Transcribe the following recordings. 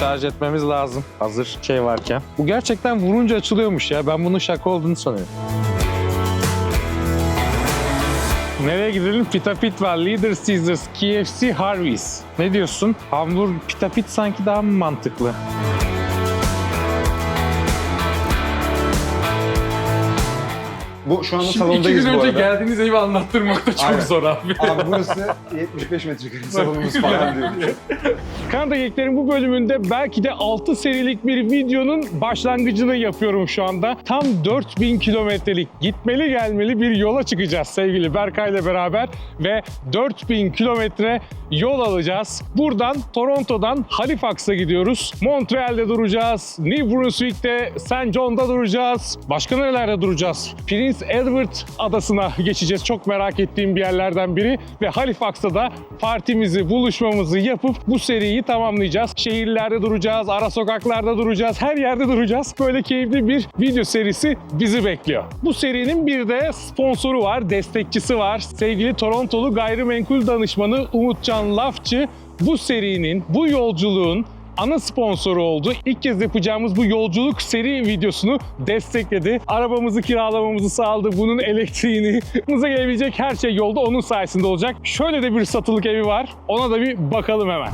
şarj etmemiz lazım. Hazır şey varken. Bu gerçekten vurunca açılıyormuş ya. Ben bunun şaka olduğunu sanıyorum. Nereye gidelim? Pita Pit var. Leader Caesars, KFC, Harvey's. Ne diyorsun? Hamburg Pita Pit sanki daha mı mantıklı? Bu şu anda Şimdi iki salondayız gün bu önce arada. geldiğiniz evi anlattırmak da çok Aynen. zor abi. Abi burası 75 metrekare salonumuz falan diyor. Kanada Gekler'in bu bölümünde belki de 6 serilik bir videonun başlangıcını yapıyorum şu anda. Tam 4000 kilometrelik gitmeli gelmeli bir yola çıkacağız sevgili Berkay'la beraber ve 4000 kilometre yol alacağız. Buradan Toronto'dan Halifax'a gidiyoruz. Montreal'de duracağız. New Brunswick'te, St. John'da duracağız. Başka nerelerde duracağız? Prince Edward adasına geçeceğiz. Çok merak ettiğim bir yerlerden biri ve Halifax'ta da partimizi, buluşmamızı yapıp bu seriyi tamamlayacağız. Şehirlerde duracağız, ara sokaklarda duracağız, her yerde duracağız. Böyle keyifli bir video serisi bizi bekliyor. Bu serinin bir de sponsoru var, destekçisi var. Sevgili Torontolu gayrimenkul danışmanı Umutcan Lafçı bu serinin, bu yolculuğun ana sponsoru oldu. İlk kez yapacağımız bu yolculuk seri videosunu destekledi. Arabamızı kiralamamızı sağladı. Bunun elektriğini, bize gelebilecek her şey yolda onun sayesinde olacak. Şöyle de bir satılık evi var. Ona da bir bakalım hemen.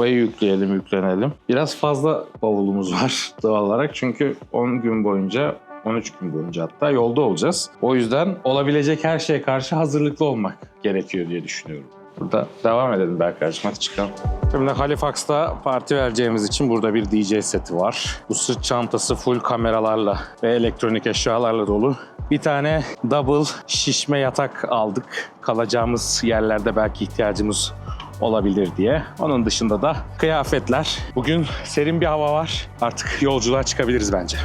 Arabayı yükleyelim, yüklenelim. Biraz fazla bavulumuz var doğal olarak. Çünkü 10 gün boyunca 13 gün boyunca hatta yolda olacağız. O yüzden olabilecek her şeye karşı hazırlıklı olmak gerekiyor diye düşünüyorum. Burada devam edelim Berkay'cığım hadi çıkalım. Şimdi Halifax'ta parti vereceğimiz için burada bir DJ seti var. Bu sırt çantası full kameralarla ve elektronik eşyalarla dolu. Bir tane double şişme yatak aldık. Kalacağımız yerlerde belki ihtiyacımız olabilir diye. Onun dışında da kıyafetler. Bugün serin bir hava var. Artık yolculuğa çıkabiliriz bence.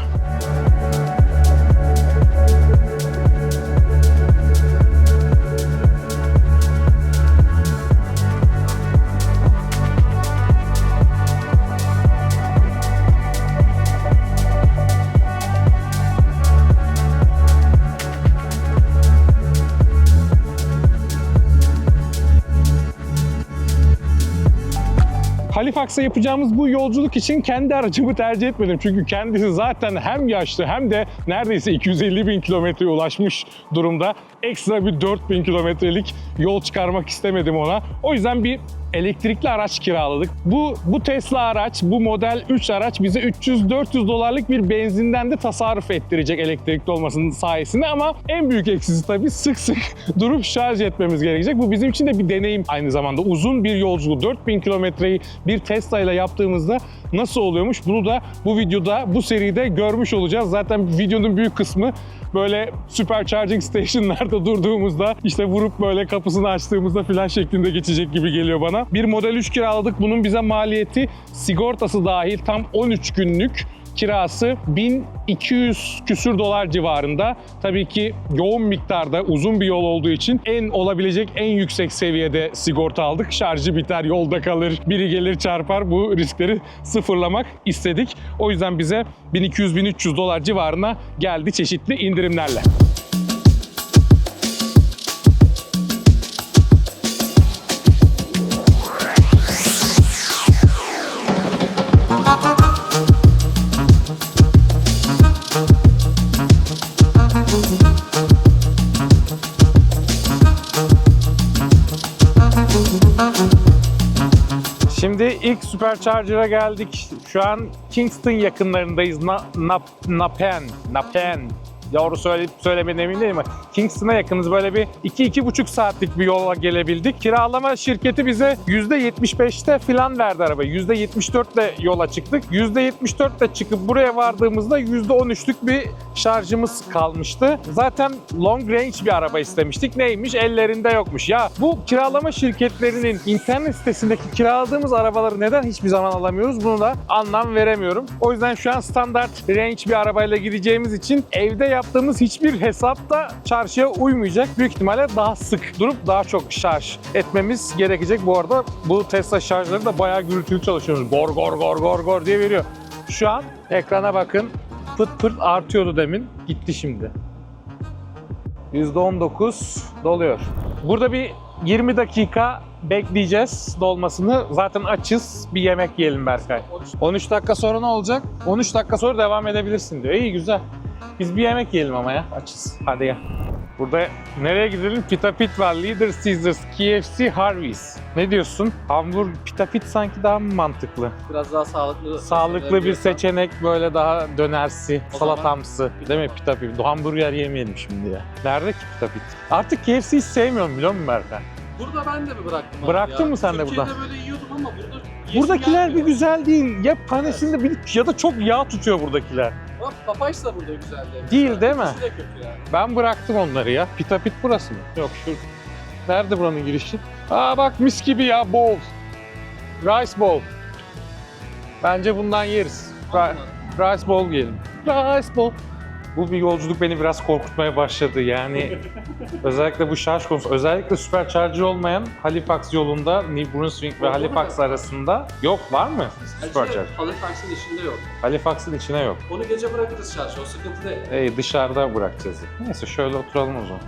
Halifax'a yapacağımız bu yolculuk için kendi aracımı tercih etmedim. Çünkü kendisi zaten hem yaşlı hem de neredeyse 250 bin kilometreye ulaşmış durumda. Ekstra bir 4000 kilometrelik yol çıkarmak istemedim ona. O yüzden bir elektrikli araç kiraladık. Bu bu Tesla araç, bu model 3 araç bize 300-400 dolarlık bir benzinden de tasarruf ettirecek elektrikli olmasının sayesinde ama en büyük eksisi tabii sık sık durup şarj etmemiz gerekecek. Bu bizim için de bir deneyim aynı zamanda. Uzun bir yolculuk, 4000 kilometreyi bir Tesla ile yaptığımızda nasıl oluyormuş bunu da bu videoda, bu seride görmüş olacağız. Zaten videonun büyük kısmı böyle supercharging station'larda durduğumuzda işte vurup böyle kapısını açtığımızda falan şeklinde geçecek gibi geliyor bana. Bir Model 3 kiraladık. Bunun bize maliyeti sigortası dahil tam 13 günlük kirası 1200 küsür dolar civarında. Tabii ki yoğun miktarda uzun bir yol olduğu için en olabilecek en yüksek seviyede sigorta aldık. Şarjı biter, yolda kalır, biri gelir çarpar. Bu riskleri sıfırlamak istedik. O yüzden bize 1200-1300 dolar civarına geldi çeşitli indirimlerle. Şimdi ilk Supercharger'a geldik. Şu an Kingston yakınlarındayız. Na, Nap, Napen, Napen. Doğru söyleyip söylemeden emin değilim Kingston'a yakınız. Böyle bir 2-2,5 saatlik bir yola gelebildik. Kiralama şirketi bize %75'te falan verdi arabayı. %74'le yola çıktık. %74'le çıkıp buraya vardığımızda %13'lük bir şarjımız kalmıştı. Zaten long range bir araba istemiştik. Neymiş? Ellerinde yokmuş. Ya bu kiralama şirketlerinin internet sitesindeki kiraladığımız arabaları neden hiçbir zaman alamıyoruz? Bunu da anlam veremiyorum. O yüzden şu an standart range bir arabayla gideceğimiz için evde yaptığımız hiçbir hesap da çarşıya uymayacak. Büyük ihtimalle daha sık durup daha çok şarj etmemiz gerekecek. Bu arada bu Tesla şarjları da bayağı gürültülü çalışıyoruz. Gor gor gor gor gor diye veriyor. Şu an ekrana bakın. Pıt pıt artıyordu demin. Gitti şimdi. %19 doluyor. Burada bir 20 dakika bekleyeceğiz dolmasını. Zaten açız. Bir yemek yiyelim Berkay. 13 dakika sonra ne olacak? 13 dakika sonra devam edebilirsin diyor. İyi güzel. Biz bir yemek yiyelim ama ya. Açız. Hadi ya. Burada nereye gidelim? Pita Pit var. Leader Caesars, KFC, Harvey's. Ne diyorsun? Hamburg Pita Pit sanki daha mı mantıklı? Biraz daha sağlıklı. Sağlıklı bir seçenek böyle daha dönersi, O salatamsı. Değil mi Pita Pit? Hamburger yemeyelim şimdi ya. Nerede ki Pita Pit? Artık KFC'yi sevmiyorum biliyor musun Berkan? Burada ben de mi bıraktım abi Bıraktın ya? mı sen de Türkiye'de burada? böyle yiyordum ama burada yiyesim Buradakiler bir gelmiyor. güzel değil. Ya panesinde bir ya da çok yağ tutuyor buradakiler. Bak Papayş da burada güzeldi. Değil, Mesela. değil mi? İkisi de kötü yani. Ben bıraktım onları ya. Pita Pit burası mı? Yok şu. Nerede buranın girişi? Aa bak mis gibi ya bowl. Rice bowl. Bence bundan yeriz. Anlamadım. Rice bowl yiyelim. Rice bowl. Bu bir yolculuk beni biraz korkutmaya başladı. Yani özellikle bu şarj konusu. Özellikle süpercharger olmayan Halifax yolunda New Brunswick ve Halifax arasında yok var mı? Süpercharger. Acı Halifax'ın içinde yok. Halifax'ın içine yok. Onu gece bırakırız şarjı. O sıkıntı değil. Ey dışarıda bırakacağız. Neyse şöyle oturalım o zaman.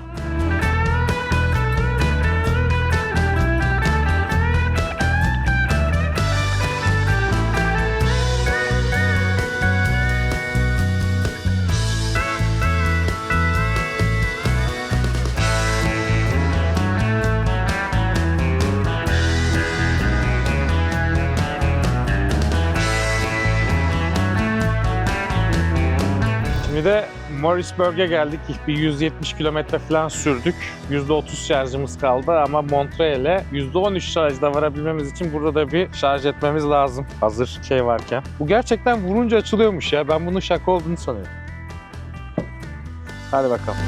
Morrisburg'e geldik. Bir 170 kilometre falan sürdük. %30 şarjımız kaldı ama Montreal'e %13 şarjda varabilmemiz için burada da bir şarj etmemiz lazım. Hazır şey varken. Bu gerçekten vurunca açılıyormuş ya. Ben bunun şaka olduğunu sanıyorum. Hadi bakalım.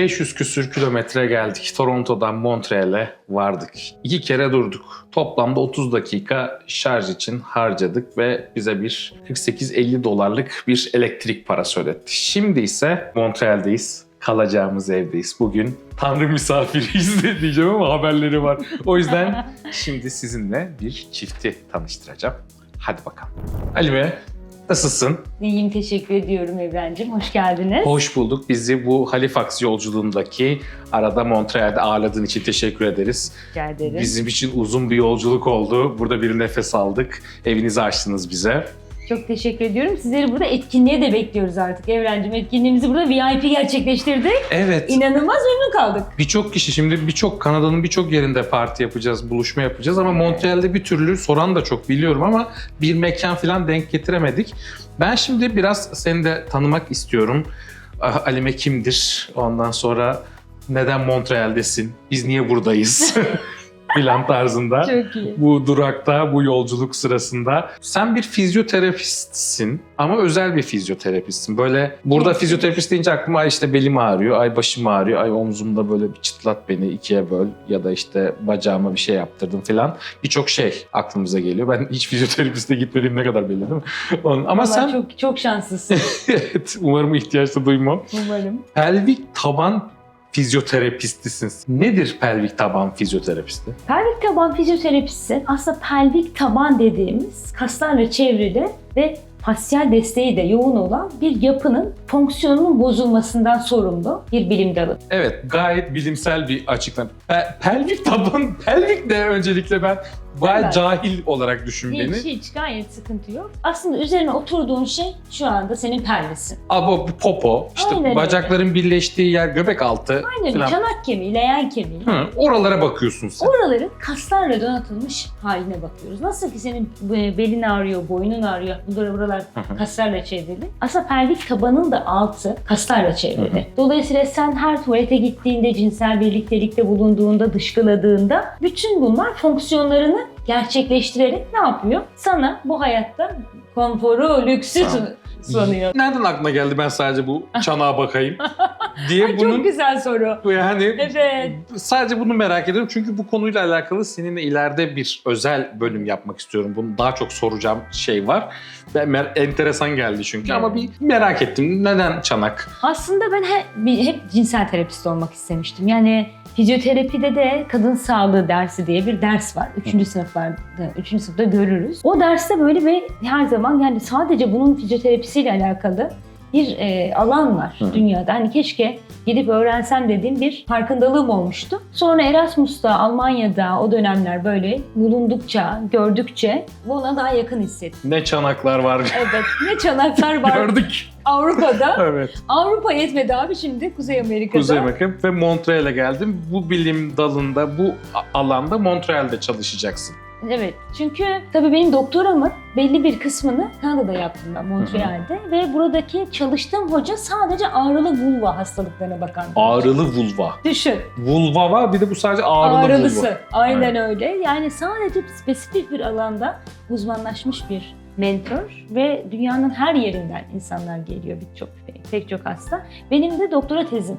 ...500 küsür kilometre geldik. Toronto'dan Montreal'e vardık. İki kere durduk. Toplamda 30 dakika şarj için harcadık ve bize bir 48-50 dolarlık bir elektrik parası ödetti. Şimdi ise Montreal'deyiz. Kalacağımız evdeyiz. Bugün Tanrı misafiriyiz de diyeceğim ama haberleri var. O yüzden şimdi sizinle bir çifti tanıştıracağım. Hadi bakalım. Halime nasılsın? İyiyim teşekkür ediyorum Evrencim. Hoş geldiniz. Hoş bulduk. Bizi bu Halifax yolculuğundaki arada Montreal'de ağırladığın için teşekkür ederiz. Rica ederim. Bizim için uzun bir yolculuk oldu. Burada bir nefes aldık. Evinizi açtınız bize. Çok teşekkür ediyorum. Sizleri burada etkinliğe de bekliyoruz artık Evrencim. Etkinliğimizi burada VIP gerçekleştirdik. Evet. İnanılmaz memnun kaldık. Birçok kişi şimdi birçok Kanada'nın birçok yerinde parti yapacağız, buluşma yapacağız ama Montreal'de bir türlü soran da çok biliyorum ama bir mekan falan denk getiremedik. Ben şimdi biraz seni de tanımak istiyorum. Ah, Alime kimdir? Ondan sonra neden Montreal'desin? Biz niye buradayız? filan tarzında. Çok iyi. bu durakta, bu yolculuk sırasında. Sen bir fizyoterapistsin ama özel bir fizyoterapistsin. Böyle burada fizyoterapist deyince aklıma ay işte belim ağrıyor, ay başım ağrıyor, ay omzumda böyle bir çıtlat beni ikiye böl ya da işte bacağıma bir şey yaptırdım falan. Birçok şey aklımıza geliyor. Ben hiç fizyoterapiste gitmediğim ne kadar belli değil mi? Onun- Ama Vallahi sen çok çok şanslısın evet, umarım ihtiyaç da duymam. umarım. Pelvik taban fizyoterapistisin. Nedir pelvik taban fizyoterapisti? Pelvik taban fizyoterapisi aslında pelvik taban dediğimiz kaslarla çevrili ve fasyal desteği de yoğun olan bir yapının fonksiyonunun bozulmasından sorumlu bir bilim dalı. Evet, gayet bilimsel bir açıklama. Pe- pelvik taban, pelvik de öncelikle ben Evet. cahil olarak düşün beni. Hiç hiç gayet sıkıntı yok. Aslında üzerine oturduğun şey şu anda senin pelvisin. Abo bu popo, işte Aynen öyle. bacakların birleştiği yer göbek altı Aynen falan. çanak kemiği, leğen kemiği. Hı, oralara bakıyorsun sen. Oraların kaslarla donatılmış haline bakıyoruz. Nasıl ki senin e, belin ağrıyor, boynun ağrıyor, buralar, buralar kaslarla çevrili. Aslında pelvik tabanın da altı kaslarla çevrili. Dolayısıyla sen her tuvalete gittiğinde, cinsel birliktelikte bulunduğunda, dışkıladığında bütün bunlar fonksiyonlarını gerçekleştirerek ne yapıyor? Sana bu hayatta konforu, lüksü Tamam. sunuyor. Nereden aklına geldi ben sadece bu çanağa bakayım diye Ay, bunun Çok güzel soru. yani Evet. sadece bunu merak ediyorum çünkü bu konuyla alakalı seninle ileride bir özel bölüm yapmak istiyorum. Bunu daha çok soracağım şey var. Ben mer- enteresan geldi çünkü ama bir merak ettim. Neden çanak? Aslında ben hep, bir- hep cinsel terapist olmak istemiştim. Yani fizyoterapide de kadın sağlığı dersi diye bir ders var. Üçüncü sınıflarda, üçüncü sınıfta görürüz. O derste böyle bir her zaman yani sadece bunun fizyoterapisiyle alakalı bir e, alan var Hı. dünyada. Hani keşke gidip öğrensem dediğim bir farkındalığım olmuştu. Sonra Erasmus'ta, Almanya'da o dönemler böyle bulundukça, gördükçe buna daha yakın hissettim. Ne çanaklar var Evet, ne çanaklar var gördük. Avrupa'da. Evet. Avrupa yetmedi abi şimdi Kuzey Amerika'da. Kuzey Amerika ve Montreal'e geldim. Bu bilim dalında, bu alanda Montreal'de çalışacaksın. Evet. Çünkü tabii benim doktoramın belli bir kısmını Kanada'da yaptım ben Montreal'de ve buradaki çalıştığım hoca sadece ağrılı vulva hastalıklarına bakan. bir hoca. Ağrılı vulva. Düşün. Vulva var bir de bu sadece ağrılı Ağrılısı. vulva. Aynen öyle. Yani sadece spesifik bir alanda uzmanlaşmış bir mentor ve dünyanın her yerinden insanlar geliyor birçok pek çok hasta. Benim de doktora tezim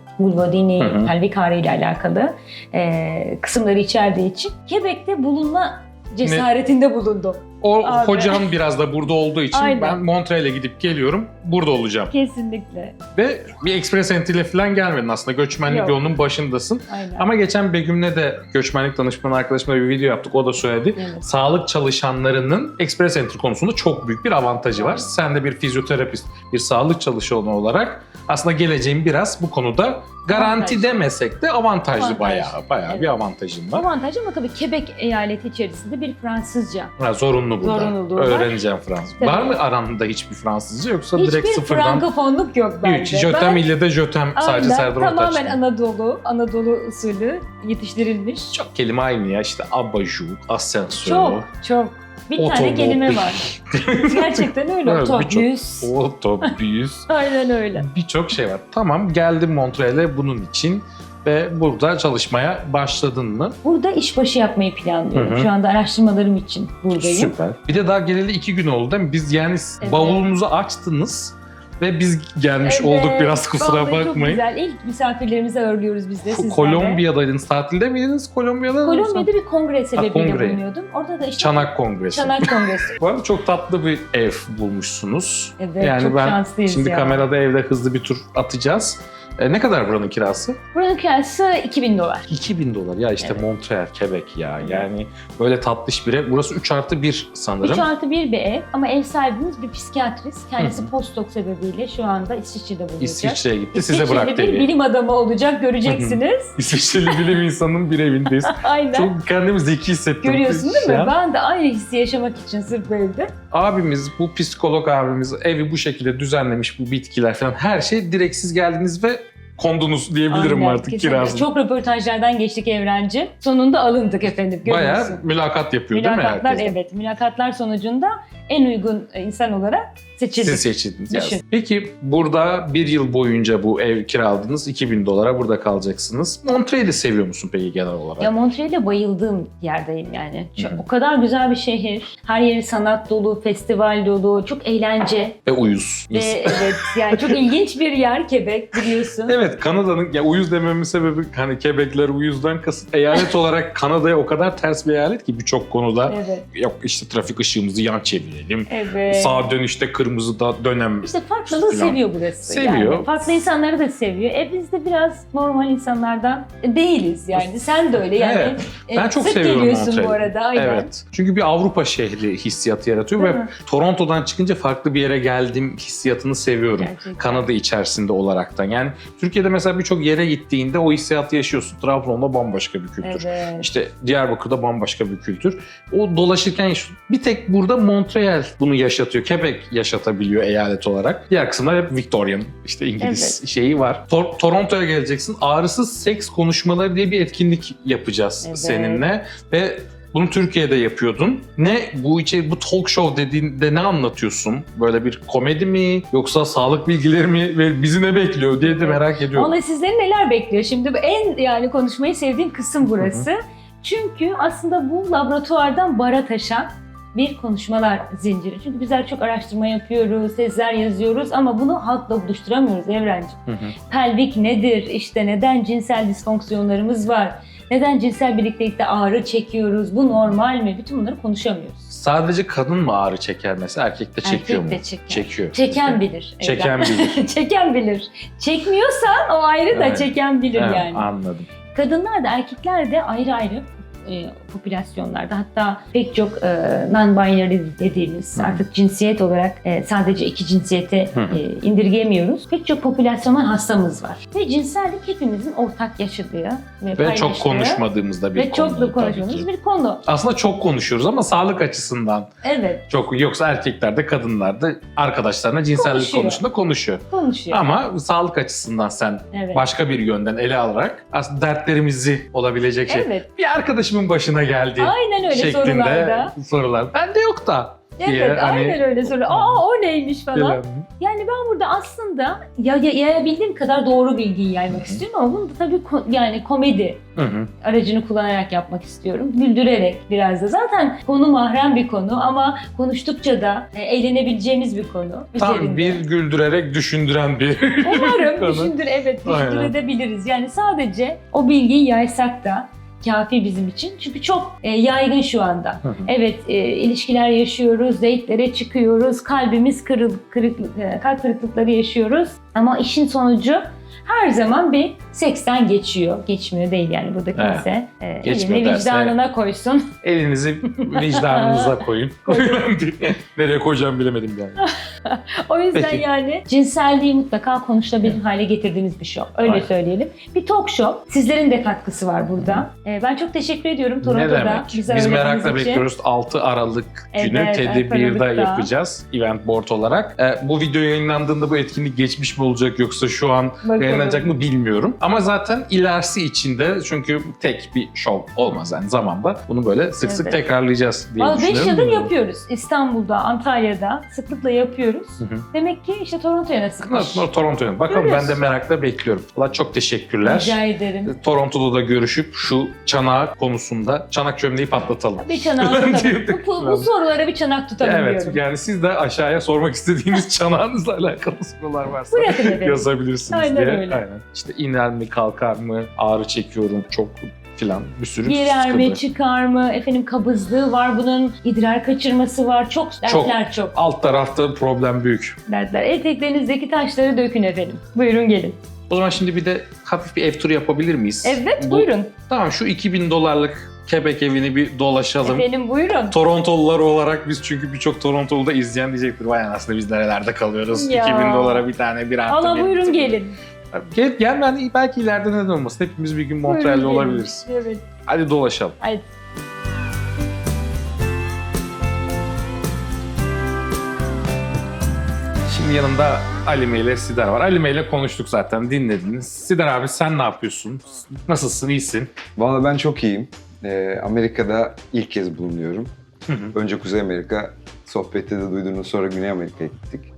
Hı hı. pelvik ağrı ile alakalı e, kısımları içerdiği için Quebec'te bulunma cesaretinde bulundum. O Abi. hocam biraz da burada olduğu için Aynen. ben Montreal'e gidip geliyorum. Burada olacağım. Kesinlikle. Ve bir ekspres entiyle falan gelmedin aslında. Göçmenlik Yok. yolunun başındasın. Aynen. Ama geçen Begüm'le de göçmenlik danışmanı arkadaşımla bir video yaptık. O da söyledi. Evet. Sağlık çalışanlarının ekspres entry konusunda çok büyük bir avantajı var. Sen de bir fizyoterapist, bir sağlık çalışanı olarak aslında geleceğin biraz bu konuda garanti Avantaj. demesek de avantajlı Avantaj. bayağı. Bayağı bir Evet. avantajın var. Avantaj ama tabii Quebec eyaleti içerisinde bir Fransızca. Ha, zorunlu burada. Zorunluluğu var. Öğreneceğim Fransız. Tabii. Var mı aranda hiçbir Fransızca yoksa direkt Hiçbir sıfırdan? frankofonluk yok bende. Hiç. Jötem ile de jötem sadece Aynen, Serdar tamamen Ortaç. Anadolu, Anadolu usulü yetiştirilmiş. Çok kelime aynı ya işte abajur, asansör, Çok, çok. Bir tane Otomobil. kelime var. Gerçekten öyle. Evet, birçok- Otobüs. otobüs. Aynen öyle. Birçok şey var. Tamam geldim Montreal'e bunun için ve burada çalışmaya başladın mı? Burada işbaşı yapmayı planlıyorum. Hı hı. Şu anda araştırmalarım için buradayım. Süper. Bir de daha geleli iki gün oldu değil mi? Biz yani Evet. bavulumuzu açtınız ve biz gelmiş Evet, olduk biraz kusura vallahi Çok bakmayın. güzel. İlk misafirlerimizi ağırlıyoruz biz de sizlerle. Kolombiya'daydınız. Tatilde miydiniz Kolombiya'da? Kolombiya'da bir kongre sebebiyle kongre. bulunuyordum. Orada da işte Çanak Kongresi. Çanak Kongresi. Bu arada çok tatlı bir ev bulmuşsunuz. Evet, yani çok ben şanslıyız şimdi ya. kamerada evde hızlı bir tur atacağız. E, ne kadar buranın kirası? Buranın kirası 2000 dolar. 2000 dolar. Ya işte Evet. Montreal, Quebec ya. Yani böyle tatlış bir ev. Burası 3 artı 1 sanırım. 3 artı 1 bir ev ama ev sahibimiz bir psikiyatrist. Kendisi postdoc sebebiyle şu anda İsviçre'de bulunacak. İsviçre'ye gitti. Size İsviçre'de bıraktı bir evi. bilim adamı olacak göreceksiniz. İsviçreli bilim insanının bir evindeyiz. Aynen. Çok kendimi zeki hissettim. Görüyorsun değil mi? an. Ben de aynı hissi yaşamak için sırf bu evde. Abimiz, bu psikolog abimiz evi bu şekilde düzenlemiş, bu bitkiler falan her şey direkt siz geldiniz ve kondunuz diyebilirim Aynen, artık kesinlikle. kirasını. Çok röportajlardan geçtik Evrenci. Sonunda alındık efendim. Bayağı Görüyorsun. mülakat yapıyor değil mi Mülakatlar herkes? evet. Mülakatlar sonucunda en uygun insan olarak seçildik. Siz seçildiniz. Düşün. Peki burada bir yıl boyunca bu ev kiraladınız. 2000 dolara burada kalacaksınız. Montreal'i seviyor musun peki genel olarak? Ya Montreal'e bayıldığım yerdeyim yani. Çok, Hı o kadar güzel bir şehir. Her yeri sanat dolu, festival dolu, çok eğlence. Ve uyuz. Ve evet yani çok ilginç bir yer Quebec biliyorsun. Evet Kanada'nın ya uyuz dememin sebebi hani Quebec'ler uyuzdan kasıt. Eyalet olarak Kanada'ya o kadar ters bir eyalet ki birçok konuda Evet. yok işte trafik ışığımızı yan çevirelim. Dönelim. Evet. Sağ dönüşte kırmızıda dönem. İşte farklılığı Falan. seviyor burası. Seviyor. Yani farklı insanları da seviyor. E biz de biraz normal insanlardan değiliz yani. Sen de öyle yani. Evet. E, Ben çok sık seviyorum geliyorsun bu arada. Aynen. Evet. Çünkü bir Avrupa şehri hissiyatı yaratıyor Değil ve mi? Toronto'dan çıkınca farklı bir yere geldiğim hissiyatını seviyorum. Gerçekten. Kanada içerisinde olaraktan. Yani Türkiye'de mesela birçok yere gittiğinde o hissiyatı yaşıyorsun. Trabzon'da bambaşka bir kültür. Evet. İşte Diyarbakır'da bambaşka bir kültür. O dolaşırken. Bir tek burada Montreal bunu yaşatıyor. Quebec yaşatabiliyor eyalet olarak. Diğer kısımlar hep Victorian, işte İngiliz şeyi var. Tor- Toronto'ya geleceksin. Ağrısız seks konuşmaları diye bir etkinlik yapacağız Evet. seninle. Ve bunu Türkiye'de yapıyordun. Ne bu içe bu talk show dediğinde ne anlatıyorsun? Böyle bir komedi mi yoksa sağlık bilgileri mi ve bizi ne bekliyor diye de merak ediyorum. Vallahi sizleri neler bekliyor? Şimdi bu en yani konuşmayı sevdiğim kısım burası. Çünkü aslında bu laboratuvardan bara taşan bir konuşmalar zinciri. Çünkü bizler çok araştırma yapıyoruz, tezler yazıyoruz ama bunu halkla buluşturamıyoruz Evrenciğim. Hı hı. Pelvik nedir? İşte neden cinsel disfonksiyonlarımız var? Neden cinsel birliktelikte ağrı çekiyoruz? Bu normal mi? Bütün bunları konuşamıyoruz. Sadece kadın mı ağrı çeker mesela? Erkek de çekiyor Erkek mu? de çeker. Çekiyor. Çeken bilir. Çeken Evren. bilir. çeken bilir. Çekmiyorsan o ayrı da Evet. çeken bilir Evet, yani. Anladım. Kadınlar da erkekler de ayrı ayrı e, popülasyonlarda hatta pek çok e, non-binary dediğimiz Hı. artık cinsiyet olarak e, sadece iki cinsiyete Hı e, indirgemiyoruz. Pek çok popülasyondan hastamız var. Ve cinsellik hepimizin ortak yaşadığı ve, Ve çok konuşmadığımız da bir ve konu. çok da konuşmadığımız bir konu. Aslında çok konuşuyoruz ama sağlık açısından Evet, çok yoksa erkekler de kadınlar da arkadaşlarına cinsellik Konuşuyor. konusunda konuşuyor. konuşuyor. Ama sağlık açısından sen evet. başka bir yönden ele alarak aslında dertlerimizi olabilecek şey. Evet. Bir arkadaşımın başına geldi Aynen öyle şeklinde sorularda. sorular. Bende yok da. diye Evet, hani- aynen öyle soru. Aa o neymiş falan. Yani ben burada aslında ya, ya- yayabildiğim kadar doğru bilgiyi yaymak istiyorum ama bunu da tabii ko- yani komedi Hı hı. aracını kullanarak yapmak istiyorum. Güldürerek biraz da. Zaten konu mahrem bir konu ama konuştukça da e, eğlenebileceğimiz bir konu. Tam üzerinde. bir güldürerek düşündüren bir Umarım düşündür, evet düşündürebiliriz. Yani sadece o bilgiyi yaysak da kafi bizim için. Çünkü çok e, yaygın şu anda. Hı hı. Evet, e, ilişkiler yaşıyoruz, date'lere çıkıyoruz, kalbimiz kırıl, kırıklık, e, kalp kırıklıkları yaşıyoruz. Ama işin sonucu her zaman bir seksten geçiyor. Geçmiyor değil yani burada Evet. kimse. E, Geçmiyor elini derse- vicdanına koysun. Elinizi vicdanınıza koyun. Nereye koyacağımı bilemedim yani. o yüzden Peki. yani cinselliği mutlaka konuşulabilir hale getirdiğimiz bir show. Öyle Aynen. söyleyelim. Bir talk show. Sizlerin de katkısı var burada. E, ben çok teşekkür ediyorum Toronto'da. ne demek? bize Biz merakla için. bekliyoruz. 6 Aralık günü Evet, Teddy 6 1'de Aralık'ta. yapacağız. Event board olarak. Ee, bu video yayınlandığında bu etkinlik geçmiş mi olacak yoksa şu an Bakalım. yayınlanacak mı bilmiyorum. Ama zaten ilerisi içinde çünkü tek bir show olmaz yani zamanda. Bunu böyle sık sık Evet. tekrarlayacağız diye Valla 5 düşünüyorum. yıldır yapıyoruz. İstanbul'da, Antalya'da sıklıkla yapıyoruz. Hı hı. Demek ki işte Toronto'ya nasipmiş. Nasıl Toronto'ya. Bakalım ben de merakla bekliyorum. Valla çok teşekkürler. Rica ederim. Toronto'da da görüşüp şu çanağı konusunda çanak çömleği patlatalım. Bir çanak tutalım. bu, bu, bu sorulara bir çanak tutalım Evet diyorum. yani siz de aşağıya sormak istediğiniz çanağınızla alakalı sorular varsa Bırakın efendim. yazabilirsiniz Aynen diye. öyle. Aynen. İşte iner mi kalkar mı ağrı çekiyorum çok filan bir sürü sıkıntı. çıkar mı, efendim kabızlığı var bunun, idrar kaçırması var, çok dertler çok. Alt tarafta problem büyük. Dertler. Eteklerinizdeki taşları dökün efendim. Buyurun gelin. O zaman şimdi bir de hafif bir ev turu yapabilir miyiz? Evet Bu- buyurun. Tamam şu 2000 dolarlık Quebec evini bir dolaşalım. Efendim buyurun. Torontolular olarak biz çünkü birçok Torontolu da izleyen diyecektir. Vay anasını biz nerelerde kalıyoruz. Ya. 2000 dolara bir tane bir artı Allah buyurun gelin. Gel, gel ben belki ileride neden olmasın. Hepimiz bir gün Montreal'de olabiliriz. Evet. Hadi dolaşalım. Haydi. Şimdi yanımda Alime ile Sidar var. Alime ile konuştuk zaten dinlediniz. Sidar abi sen ne yapıyorsun? Nasılsın? İyisin? Valla ben çok iyiyim. Ee, Amerika'da ilk kez bulunuyorum. Hı hı. Önce Kuzey Amerika, sohbette de duyduğunuz sonra Güney Amerika'ya gittik.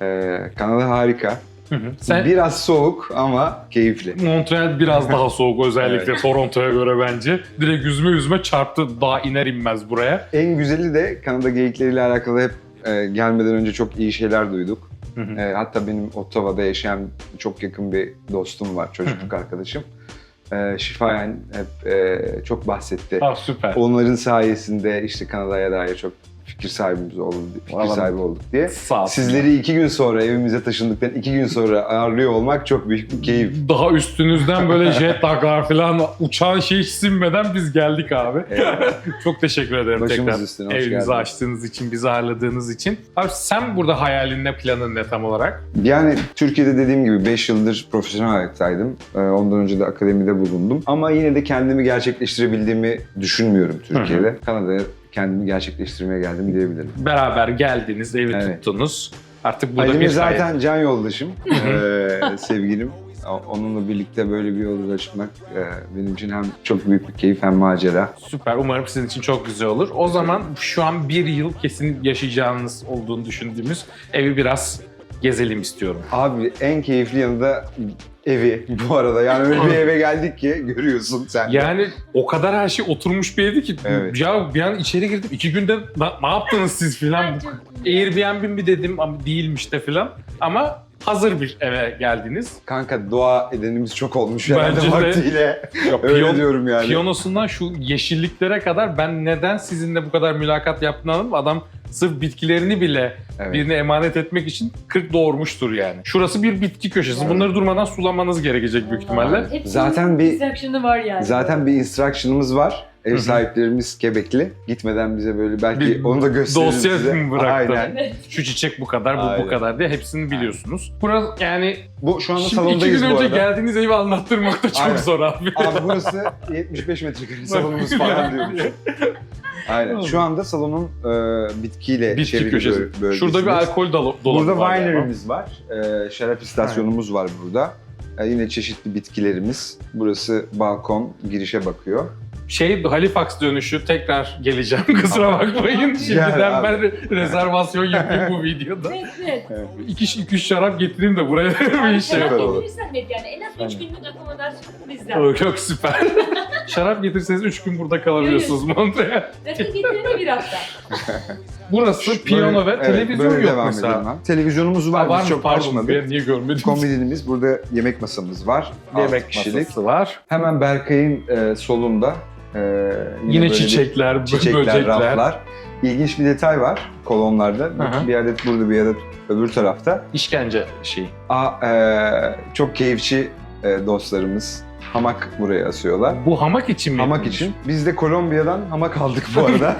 Ee, Kanada harika. Hı hı. Sen Biraz soğuk ama keyifli. Montreal biraz daha soğuk özellikle Evet. Toronto'ya göre bence. Direkt yüzme yüzme çarptı daha iner inmez buraya. En güzeli de Kanada geyikleriyle alakalı hep e, gelmeden önce çok iyi şeyler duyduk. Hı hı. E, hatta benim Ottawa'da yaşayan çok yakın bir dostum var, çocukluk arkadaşım. E, Şifayen hep e, çok bahsetti. Ah süper. Onların sayesinde işte Kanada'ya dair çok fikir sahibimiz olduk, fikir Vallahi- sahibi olduk diye. Sağ. Sizleri iki gün sonra evimize taşındıktan iki gün sonra ağırlıyor olmak çok büyük bir keyif. Daha üstünüzden böyle jet laglar falan uçağın şey hiç sinmeden biz geldik abi. Eyvallah. Çok teşekkür ederim Başımız tekrar. üstüne, hoş Evinizi geldiniz. açtığınız için, bizi ağırladığınız için. Abi sen burada hayalin ne, planın ne tam olarak? Yani Türkiye'de dediğim gibi 5 yıldır profesyonel hayattaydım. Ee, Ondan önce de akademide bulundum. Ama yine de kendimi gerçekleştirebildiğimi düşünmüyorum Türkiye'de. Kanada'ya kendimi gerçekleştirmeye geldim diyebilirim. Beraber geldiniz, evi Evet. tuttunuz. Artık burada Ali'mi bir zaten can yoldaşım, ee, sevgilim. Onunla birlikte böyle bir yolda çıkmak e, benim için hem çok büyük bir keyif hem macera. Süper. Umarım sizin için çok güzel olur. O zaman şu an bir yıl kesin yaşayacağınız olduğunu düşündüğümüz evi biraz gezelim istiyorum. Abi en keyifli yanı da evi bu arada. Yani öyle bir eve geldik ki görüyorsun sen. de. Yani o kadar her şey oturmuş bir evdi ki. Evet. Ya bir an içeri girdim. iki günde na- ne yaptınız siz filan? Airbnb mi dedim ama değilmiş de filan. Ama hazır bir eve geldiniz. Kanka dua edenimiz çok olmuş Bence herhalde de. vaktiyle. Ya, Öyle piyon- diyorum yani. Piyanosundan şu yeşilliklere kadar ben neden sizinle bu kadar mülakat anladım. Adam sırf bitkilerini bile Evet. birine emanet etmek için 40 doğurmuştur yani. Şurası bir bitki köşesi. Bunları durmadan sulamanız gerekecek büyük ihtimalle. Hepsinin Zaten bir- instruction'ı var yani. Zaten bir instruction'ımız var. Ev sahiplerimiz Kebekli. Gitmeden bize böyle belki Bir onu da gösteririz dosya size. mı bıraktı? Aynen. Şu çiçek bu kadar, bu Aynen. bu kadar diye hepsini biliyorsunuz. Burası yani Bu şu anda şimdi iki salondayız gün bu önce arada. geldiğiniz evi anlattırmak da çok Aynen. zor abi. Abi burası 75 metrekare salonumuz falan diyormuş. Aynen. Şu anda salonun e, bitkiyle Bitki çevrili köşesi. böl-. Şurada bir alkol dolu- dolabı Burada var. galiba. winery'miz var. E, şarap istasyonumuz var burada. E, yine çeşitli bitkilerimiz. Burası balkon, girişe bakıyor. Şey Halifax dönüşü tekrar geleceğim kusura bakmayın. Şimdiden abi. ben re- rezervasyon yapayım bu videoda. Evet, evet. İki, iki üç şarap getireyim de buraya bir Süper yapalım. olur. Yani en az 3 günlük akomodasyon bizden. Çok, çok süper. şarap getirseniz 3 gün burada kalabiliyorsunuz Montreal. Zaten getirene bir hafta. Burası piyano ve televizyon yok devam mesela. abi. Televizyonumuz var, var biz mı? çok Pardon açmadık. ben niye görmedim? Komodinimiz, burada yemek masamız var. Yemek Altı kişilik. masası var. Hemen Berkay'ın e, solunda e, Yine, bir çiçekler, çiçekler, böcekler. raflar. İlginç bir detay var kolonlarda. Hı. Bir adet burada, bir adet öbür tarafta. İşkence şeyi. Aa, e, çok keyifçi e, dostlarımız hamak buraya asıyorlar. Bu hamak için mi? Hamak yapılmış? için. Biz de Kolombiya'dan hamak aldık bu arada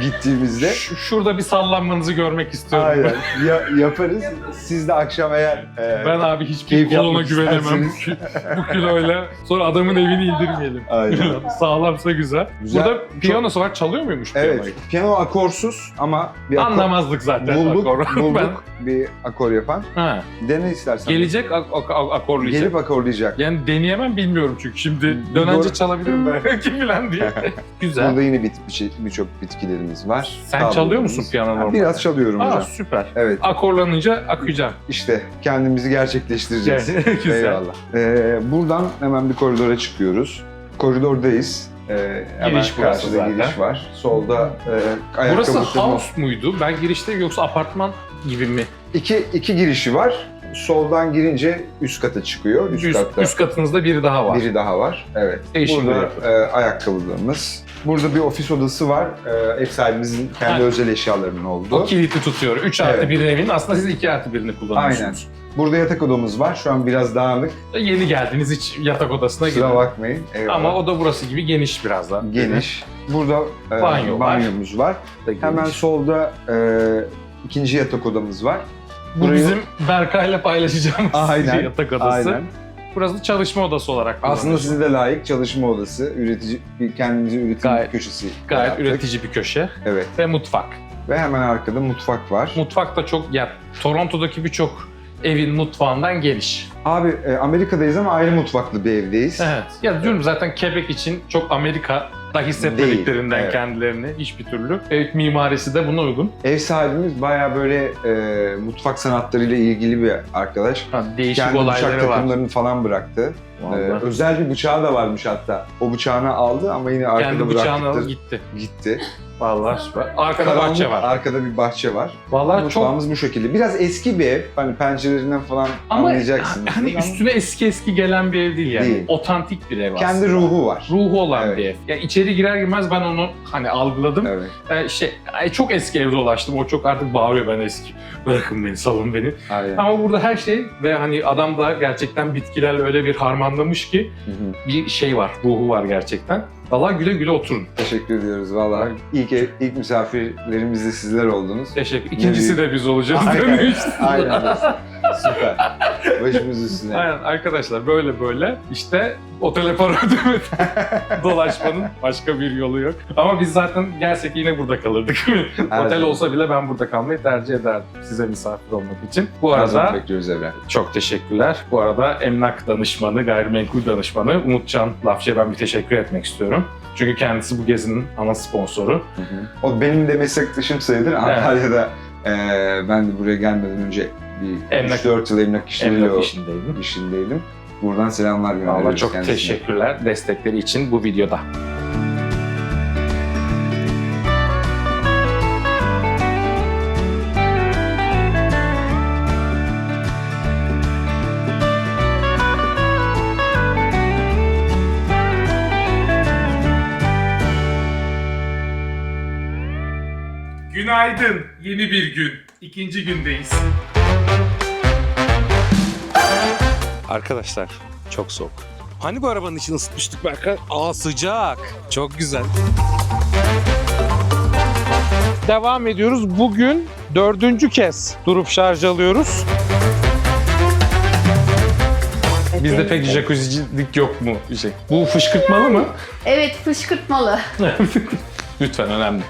gittiğimizde. Şu- şurada bir sallanmanızı görmek istiyorum. Aynen. Ya, yaparız. Siz de akşam eğer e, Ben abi hiçbir Keyif kolona yapmak güvenemem bu, isterseniz. ki- bu kiloyla. Sonra adamın evini indirmeyelim. Aynen. Sağlamsa güzel. Güzel. Burada piyanosu var. Çalıyor muymuş Evet. piyanoyu? Piyano akorsuz ama bir akor- Anlamazdık zaten. bulduk, akoru. bulduk bir akor yapan. Ben, ha, Dene istersen. gelecek ak- ak- ak- akorlayacak. Gelip akorlayacak. Yani deneyemem bilmiyorum çünkü şimdi dönence çalabilirim belki falan diye. Güzel. Burada yine bit- bir- birçok bitkilerimiz var. Sen Tablolarımız. çalıyor musun piyano normalde? Biraz çalıyorum Aa hocam. süper. Evet Akorlanınca akacağım. işte kendimizi gerçekleştireceğiz. Güzel. Eyvallah. Ee, buradan hemen bir koridora çıkıyoruz. Koridordayız. Ee, hemen Giriş burası karşıda zaten. giriş var. Solda e, Burası house muydu? Ben girişte yoksa apartman gibi mi? İki, iki girişi var. Soldan girince üst kata çıkıyor. Üst, Üst, katta üst katınızda biri daha var. biri daha var. Evet. Değişik bir Burada e, ayakkabılarımız. Burada bir ofis odası var. E, ev sahibimizin kendi Ha. özel eşyalarının olduğu. O kilidi tutuyor. 3 artı Evet. 1 evin aslında siz 2 artı 1'ini kullanıyorsunuz. Burada yatak odamız var. Şu an biraz dağınık. Yeni geldiniz hiç yatak odasına Kusura girin. bakmayın. Eyvallah. Ama o da burası gibi geniş biraz daha. geniş. Burada e, Banyo var. banyomuz var. Geniş. Hemen solda e, ikinci yatak odamız var. Bu burayı- bizim Berkay'la paylaşacağımız Aynen, yatak odası. Aynen. Burası çalışma odası olarak Aslında size de layık çalışma odası, üretici bir kendinize üretim Gayet- köşesi. Gayet yaptık. üretici bir köşe Evet. ve mutfak. Ve hemen arkada mutfak var. Mutfak da çok, ya Toronto'daki birçok evin mutfağından geniş. Abi e, Amerika'dayız ama ayrı mutfaklı bir evdeyiz. Evet. Ya diyorum zaten Quebec için çok Amerika'da hissetmediklerinden Değil, evet. kendilerini hiçbir türlü. Evet mimarisi de buna uygun. Ev sahibimiz bayağı böyle e, mutfak sanatlarıyla ilgili bir arkadaş. Ha, değişik Kendi bıçak olayları var. takımlarını falan bıraktı. E, Vallahi. özel bir bıçağı da varmış hatta. O bıçağını aldı ama yine arkada Kendi bıçağını bıraktı. alıp gitti. gitti. Vallahi süper. Arkada Karanlık, bahçe var. Arkada bir bahçe var. Vallahi çok Mutfağımız bu şekilde. Biraz eski bir ev. Hani pencerelerinden falan ama anlayacaksınız. hani Ama üstüne eski eski gelen bir ev değil yani. Değil. Otantik bir ev kendi aslında. ruhu var. Ruhu olan Evet. bir ev. Yani içeri girer girmez ben onu hani algıladım. Evet. Ee, şey, ay, çok eski evde dolaştım. O çok artık bağırıyor ben eski. Bırakın beni, salın beni. Aynen. Ama burada her şey ve hani adam da gerçekten bitkilerle öyle bir harmanlamış ki Hı hı. bir şey var, ruhu var gerçekten. Valla güle güle oturun. Teşekkür ediyoruz valla. İlk, ev- ilk misafirlerimiz de sizler oldunuz. Teşekkür. İkincisi de biz olacağız Aynen. demiştim. Aynen. Süper. Başımız üstüne. Aynen arkadaşlar böyle böyle işte otele para ödemeden dolaşmanın başka bir yolu yok. Ama biz zaten gelsek yine burada kalırdık. Otel olsa bile ben burada kalmayı tercih ederdim size misafir olmak için. Bu arada bekliyoruz Evren. çok teşekkürler. Bu arada emlak danışmanı, gayrimenkul danışmanı Umutcan Lafçı'ya ben bir teşekkür etmek istiyorum. Çünkü kendisi bu gezinin ana sponsoru. O benim de meslektaşım sayılır. Antalya'da eee, ben de buraya gelmeden önce bir Emlak- 3-4 yıl emlak işleriyle Emlak işindeydim. işindeydim. Buradan selamlar gönderiyoruz Valla çok kendisine. teşekkürler destekleri için bu videoda. Günaydın. Yeni bir gün. İkinci gündeyiz. Arkadaşlar çok soğuk. Hani bu arabanın içini ısıtmıştık Berkay? Aa sıcak. Çok güzel. Devam ediyoruz. Bugün dördüncü kez durup şarj alıyoruz. Bizde pek jacuzzilik yok mu? Şey. Bu fışkırtmalı mı? Evet fışkırtmalı. Lütfen önemli.